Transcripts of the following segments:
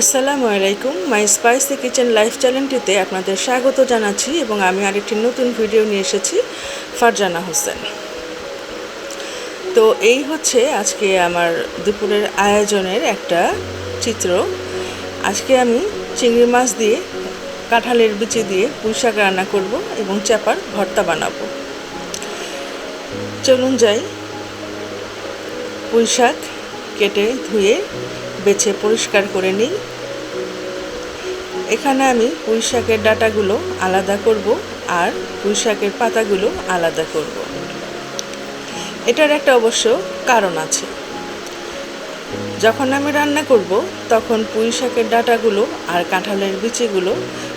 আসসালামু আলাইকুম। মাই spicy kitchen life চ্যানেলটিতে আপনাদের স্বাগত জানাচ্ছি এবং আমি আরেকটি নতুন ভিডিও নিয়ে এসেছি, ফারজানা হোসেন। তো এই হচ্ছে আজকে আমার দুপুরের আয়োজনের একটা চিত্র। আজকে আমি চিংড়ি মাছ দিয়ে, কাঁঠালের বিচি দিয়ে পুঁই শাক রান্না করব এবং চাপার ভর্তা বানাবো। চলুন যাই। পুঁই শাক কেটে ধুয়ে, বেছে পরিষ্কার করে নিই। এখানে আমি পুঁই শাকের ডাটাগুলো আলাদা করব আর পুঁই শাকের পাতাগুলো আলাদা করব। এটার একটা অবশ্য কারণ আছে। যখন আমি রান্না করব, তখন পুঁই শাকের ডাটাগুলো আর কাঁঠালের বিচিগুলো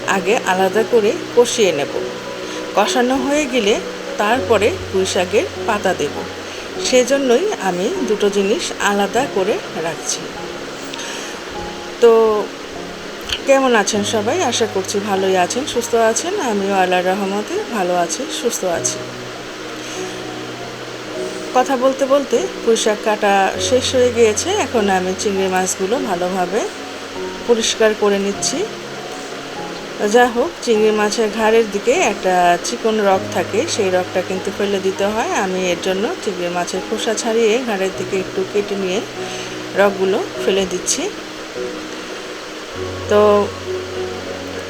আগে আলাদা করে কষিয়ে নেব। কষানো হয়ে গেলে তারপরে পুঁই শাকের পাতা দেব। সেজন্যই আমি দুটো জিনিস আলাদা করে রাখছি। তো কেমন আছেন সবাই? আশা করছি ভালোই আছেন, সুস্থ আছেন। আমিও আল্লাহ রহমতে ভালো আছি, সুস্থ আছি। কথা বলতে বলতে পুঁইশাক কাটা শেষ হয়ে গিয়েছে। এখন আমি চিংড়ি মাছগুলো ভালোভাবে পরিষ্কার করে নিচ্ছি। যা হোক, চিংড়ি মাছের ঘাড়ের দিকে একটা চিকন রক থাকে, সেই রকটা কিন্তু ফেলে দিতে হয়। আমি এর জন্য চিংড়ি মাছের খোসা ছাড়িয়ে ঘাড়ের দিকে একটু কেটে নিয়ে রকগুলো ফেলে দিচ্ছি। তো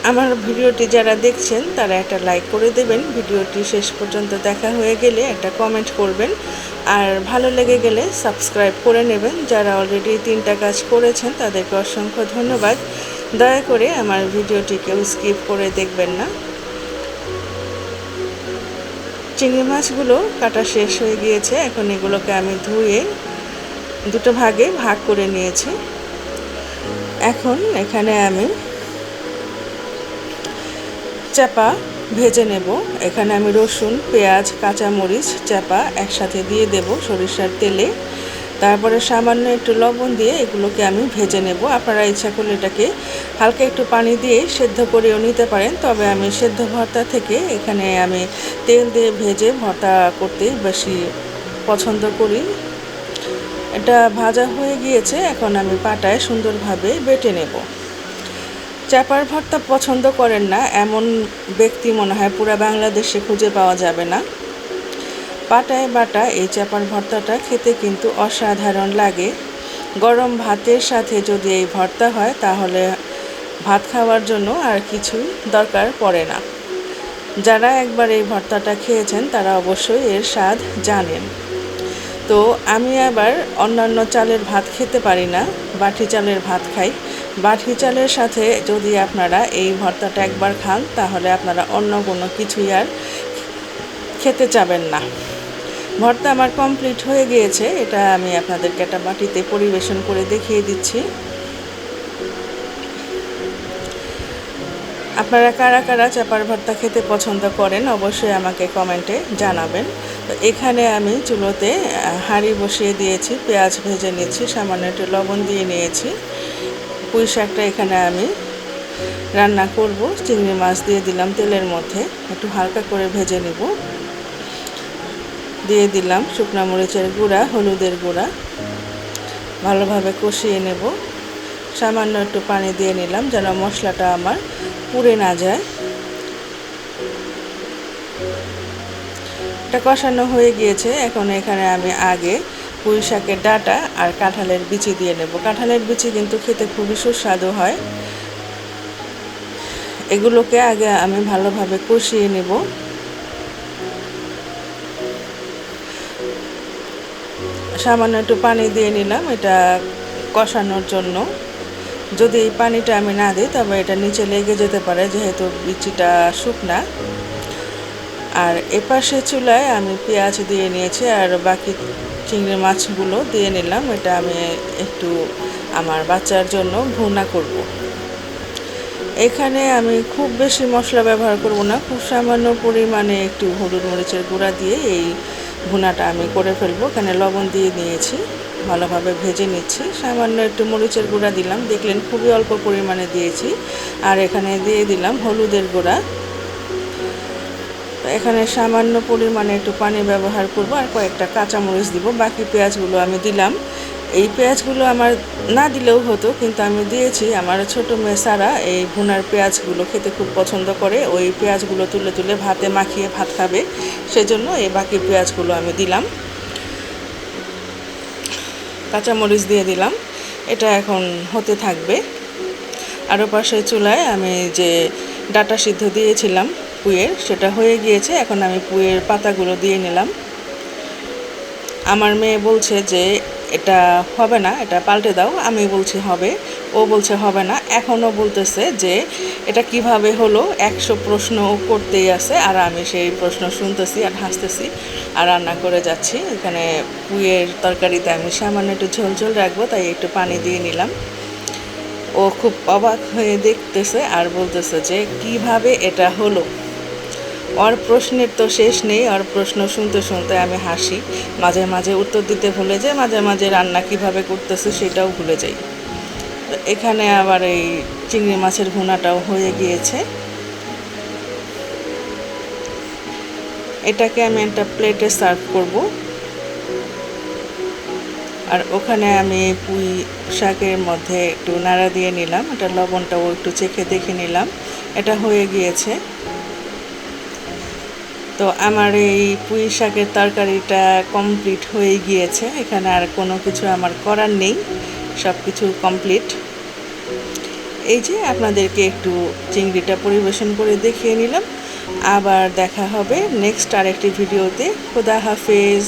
আমার ভিডিওটি যারা দেখছেন, তারা একটা লাইক করে দেবেন। ভিডিওটি শেষ পর্যন্ত দেখা হয়ে গেলে একটা কমেন্ট করবেন। আর ভালো লেগে গেলে সাবস্ক্রাইব করে নেবেন। যারা অলরেডি তিনটা কাজ করেছেন, তাদেরকে অসংখ্য ধন্যবাদ। দয়া করে আমার ভিডিওটি কেউ স্কিপ করে দেখবেন না। চিংড়ি মাছগুলো কাটা শেষ হয়ে গিয়েছে। এখন এগুলোকে আমি ধুয়ে দুটো ভাগে ভাগ করে নিয়েছি। এখন এখানে আমি চাপা ভেজে নেব। এখানে আমি রসুন, পেঁয়াজ, কাঁচামরিচ চাপা একসাথে দিয়ে দেব সরিষার তেলে। তারপরে সামান্য একটু লবণ দিয়ে এগুলোকে আমি ভেজে নেব। আপনারা ইচ্ছা করলে এটাকে হালকা একটু পানি দিয়ে সেদ্ধ করেও নিতে পারেন। তবে আমি সেদ্ধ ভর্তা থেকে এখানে আমি তেল দিয়ে ভেজে ভর্তা করতে বেশি পছন্দ করি। এটা ভাজা হয়ে গিয়েছে, এখন আমি পাটায় সুন্দরভাবে বেটে নেব। চাপার ভর্তা পছন্দ করেন না, এমন ব্যক্তি মনে হয় পুরো বাংলাদেশে খুঁজে পাওয়া যাবে না। পাটায় বাটা এই চাপার ভর্তাটা খেতে কিন্তু অসাধারণ লাগে। গরম ভাতের সাথে যদি এই ভর্তা হয়, তাহলে ভাত খাওয়ার জন্য আর কিছুই দরকার পড়ে না। যারা একবার এই ভর্তাটা খেয়েছেন, তারা অবশ্যই এর স্বাদ জানেন। তো আমি আবার অন্যান্য চালের ভাত খেতে পারি না, বাটি চালের ভাত খাই। বাটি চালের সাথে যদি আপনারা এই ভর্তাটা একবার খান, তাহলে আপনারা অন্য কোনো কিছুই আর খেতে চাবেন না। ভর্তা আমার কমপ্লিট হয়ে গিয়েছে, এটা আমি আপনাদেরকে একটা বাটিতে পরিবেশন করে দেখিয়ে দিচ্ছি। আপনারা কারা কারা চাপার ভর্তা খেতে পছন্দ করেন, অবশ্যই আমাকে কমেন্টে জানাবেন। এখানে আমি চুলোতে হাঁড়ি বসিয়ে দিয়েছি, পেঁয়াজ ভেজে নিয়েছি সামান্য একটু লবণ দিয়ে নিয়েছি। পুঁই শাকটা এখানে আমি রান্না করব, চিংড়ি মাছ দিয়ে দিলাম তেলের মধ্যে, একটু হালকা করে ভেজে নেব। দিয়ে দিলাম শুকনো মরিচের গুঁড়া, হলুদের গুঁড়া, ভালোভাবে কষিয়ে নেব। সামান্য একটু পানি দিয়ে নিলাম যেন মশলাটা আমার পুড়ে না যায়। এটা কষানো হয়ে গিয়েছে। এখন এখানে আমি আগে পুঁই শাকের ডাটা আর কাঁঠালের বিচি দিয়ে নেব। কাঁঠালের বিচি কিন্তু খেতে খুবই সুস্বাদু হয়। এগুলোকে আগে আমি ভালোভাবে কষিয়ে নেব। সামান্য একটু পানি দিয়ে নিলাম এটা কষানোর জন্য। যদি এই পানিটা আমি না দিই, তবে এটা নিচে লেগে যেতে পারে, যেহেতু বিচিটা শুকনা। আর এপাশে চুলায় আমি পেঁয়াজ দিয়ে নিয়েছি আর বাকি চিংড়ি মাছগুলো দিয়ে নিলাম। এটা আমি একটু আমার বাচ্চার জন্য ভুনা করব। এখানে আমি খুব বেশি মশলা ব্যবহার করব না, খুব সামান্য পরিমাণে একটু হলুদ মরিচের গুঁড়া দিয়ে এই ভুনাটা আমি করে ফেলব। এখানে লবণ দিয়ে নিয়েছি, ভালোভাবে ভেজে নিচ্ছি। সামান্য একটু মরিচের গুঁড়া দিলাম, দেখলেন খুবই অল্প পরিমাণে দিয়েছি। আর এখানে দিয়ে দিলাম হলুদের গুঁড়া। এখানে সামান্য পরিমাণে একটু পানি ব্যবহার করব আর কয়েকটা কাঁচামরিচ দিব। বাকি পেঁয়াজগুলো আমি দিলাম। এই পেঁয়াজগুলো আমার না দিলেও হতো, কিন্তু আমি দিয়েছি। আমার ছোট মেয়ে সারা এই ভুনার পেঁয়াজগুলো খেতে খুব পছন্দ করে। ওই পেঁয়াজগুলো তুলে তুলে ভাতে মাখিয়ে ভাত খাবে। সেজন্য এই বাকি পেঁয়াজগুলো আমি দিলাম। কাঁচামরিচ দিয়ে দিলাম। এটা এখন হতে থাকবে। আরও পাশে চুলায় আমি যে ডাটা সিদ্ধ দিয়েছিলাম পুয়ের সেটা হয়ে গিয়েছে। এখন আমি পুয়ের পাতাগুলো দিয়ে নিলাম। আমার মেয়ে বলছে যে, এটা হবে না, এটা পাল্টে দাও। আমি বলছি, হবে। ও বলছে, হবে না। এখনও বলতেছে যে, এটা কীভাবে হলো? একশো প্রশ্ন করতেই আছে, আর আমি সেই প্রশ্ন শুনতেছি আর হাসতেছি আর রান্না করে যাচ্ছি। এখানে পুয়ের তরকারিতে আমি সামান্য একটু ঝোল ঝোল রাখব, তাই একটু পানি দিয়ে নিলাম। ও খুব অবাক হয়ে দেখতেছে আর বলতেছে যে, কীভাবে এটা হলো? ওর প্রশ্নের তো শেষ নেই ওর প্রশ্ন শুনতে শুনতে আমি হাসি। মাঝে মাঝে উত্তর দিতে ভুলে যাই, মাঝে মাঝে রান্না কীভাবে করতেছে সেটাও ভুলে যাই। এখানে আবার এই চিংড়ি মাছের ভুনাটাও হয়ে গিয়েছে। এটাকে আমি একটা প্লেটে সার্ভ করব। আর ওখানে আমি পুঁই শাকের মধ্যে একটু নাড়া দিয়ে নিলাম, এটা লবণটাও একটু চেখে দেখে নিলাম। এটা হয়ে গিয়েছে। তো আমার এই পুঁই শাকের তরকারিটা কমপ্লিট হয়ে গিয়েছে। এখানে আর কোনো কিছু আমার করার নেই সব কিছু কমপ্লিট এই যে আপনাদেরকে একটু চিংড়িটা পরিবেশন করে দেখিয়ে নিলাম। আবার দেখা হবে নেক্সট আরেকটি ভিডিওতে খুদা হাফেজ।